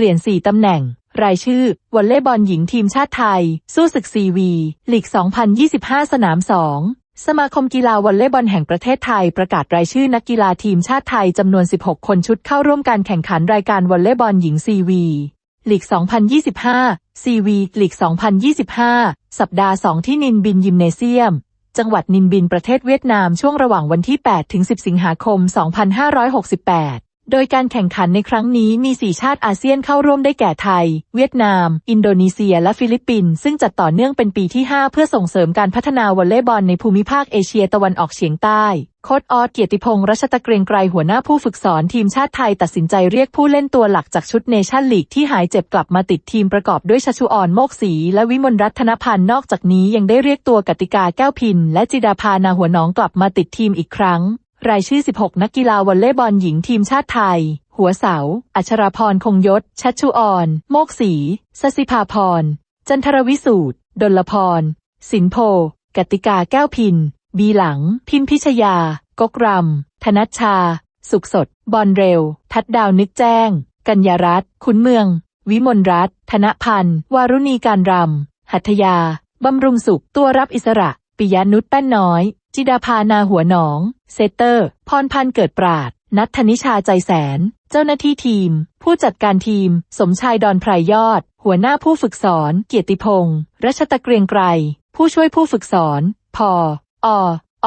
เปลี่ยน 4 ตำแหน่ง รายชื่อ วอลเลย์บอลหญิงทีมชาติไทย สู้ศึกซีวีลีก 2025 สนาม 2 สมาคมกีฬาวอลเลย์บอลแห่งประเทศไทยประกาศรายชื่อนักกีฬาทีมชาติไทยจำนวน 16 คนชุดเข้าร่วมการแข่งขันรายการวอลเลย์บอลหญิงซีวีลีก 2025 ซีวีลีก 2025 สัปดาห์ 2 ที่นินบินยิมเนเซียมจังหวัดนินบินประเทศเวียดนามช่วงระหว่างวันที่ 8 ถึง 10 สิงหาคม 2568 โดยการแข่งขันในครั้งนี้มี 4 ชาติอาเซียนเข้าร่วมได้แก่ไทย เวียดนาม อินโดนีเซีย และฟิลิปปินส์ซึ่งจัดต่อเนื่องเป็นปีที่ 5 เพื่อส่งเสริมการพัฒนาวอลเลย์บอลในภูมิภาคเอเชียตะวันออกเฉียงใต้โค้ดออสเกียรติพงษ์รัชตะเกรียงไกรหัวหน้าผู้ฝึกสอนทีมชาติไทยตัดสินใจเรียกผู้เล่นตัวหลักจากชุดเนชั่นลีกที่หายเจ็บกลับมาติดทีมประกอบด้วยชัชุออนโมกศรีและวิมลรัตนพันธ์นอกจากนี้ยังได้เรียกตัวกติกาแก้วพินและจิดาภานาหัวหน้องกลับมาติดทีมอีกครั้ง รายชื่อ 16 นักกีฬาวอลเลย์บอลหญิงทีมชาติไทย หัวเสา อัชราพรคงยศ ชัชชุออน โมกศรีสสิภาพร จันทรวิสูตรดลพร สินโพ กติกาแก้วพิน บีหลัง พิมพิชยา กกรำธนัชชา สุขสด บอลเร็ว ทัดดาวนึกแจ้ง กัญญารัตน์ขุนเมือง วิมลรัตน์ธนพันธ์ วารุณีการรำ หัตถยา บำรุงสุข ตัวรับอิสระ ปิยานุชแป้นน้อย จิดาภานาหัวหนอง เซตเตอร์ พรพันธ์เกิดปราด นัทธนิชาใจแสน เจ้าหน้าที่ทีม ผู้จัดการทีม สมชายดอนไพรยอด หัวหน้าผู้ฝึกสอน เกียรติพงษ์รัชตะเกรียงไกร ผู้ช่วยผู้ฝึกสอน พออออ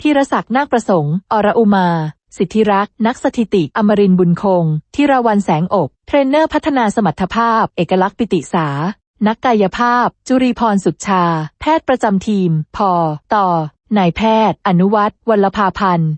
ธีรศักดิ์นาคประสงค์ อรอุมา สิทธิรักษ์ นักสถิติ อมรินบุญคงธีรวันแสงอบ เทรนเนอร์พัฒนาสมรรถภาพ เอกลักษณ์ปิติสา นักกายภาพ จุรีพรสุดชา แพทย์ประจำทีม พอ ต่อ นายแพทย์ อนุวัตรวัลภาพันธ์